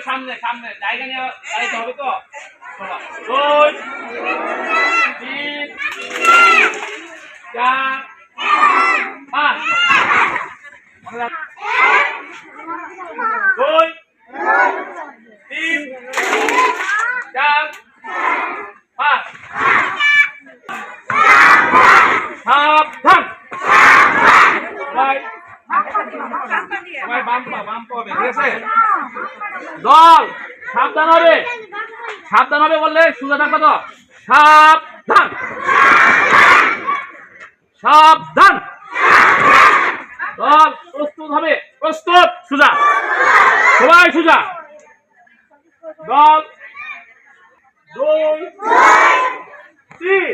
ওই সামনে সামনে জায়গা নিয়ে দাঁড়াইতে হবে তো? দুই তিন চার পাঁচ মনে রাখ- দুই তিন চার পাঁচ। সাবধান। দল, সাবধান হবে। সাবধান হবে বললে সুজা থাকবে তো। সাবধান। সাবধান। দল প্রস্তুত হবে। প্রস্তুত, সুজা। সবাই সুজা। দল। দুই, তিন।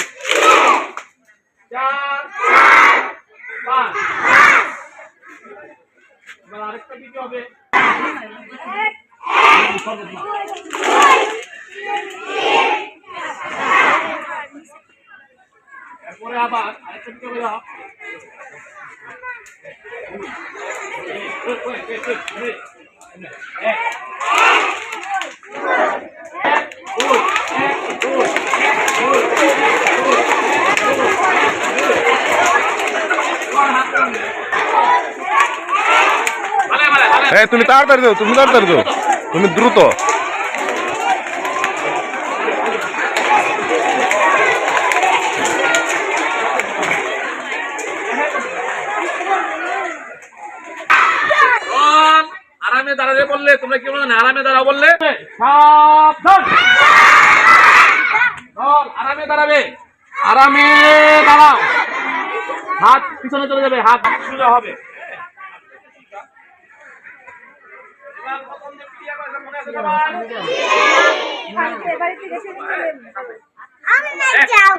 চার। আরেকটা ভিডিও হবে এরপরে আবার আরেকটা দিতে হবে দাও। এক। এক, দুই, এক, দুই, এক, দুই, এক, দুই, তোমার হাত টানবে। এ তুমি তাড়াতাড়ি দাও তুমি তাড়াতাড়ি দাও তুমি দ্রুত। আরামে দাঁড়াবে বললে তোমরা কি বললে আরামে বললে? দল, আরামে দাঁড়াবে। আরামে দাঁড়াও। হাত পিছনে চলে যাবে হাত সোজা হবে। আমি না যাও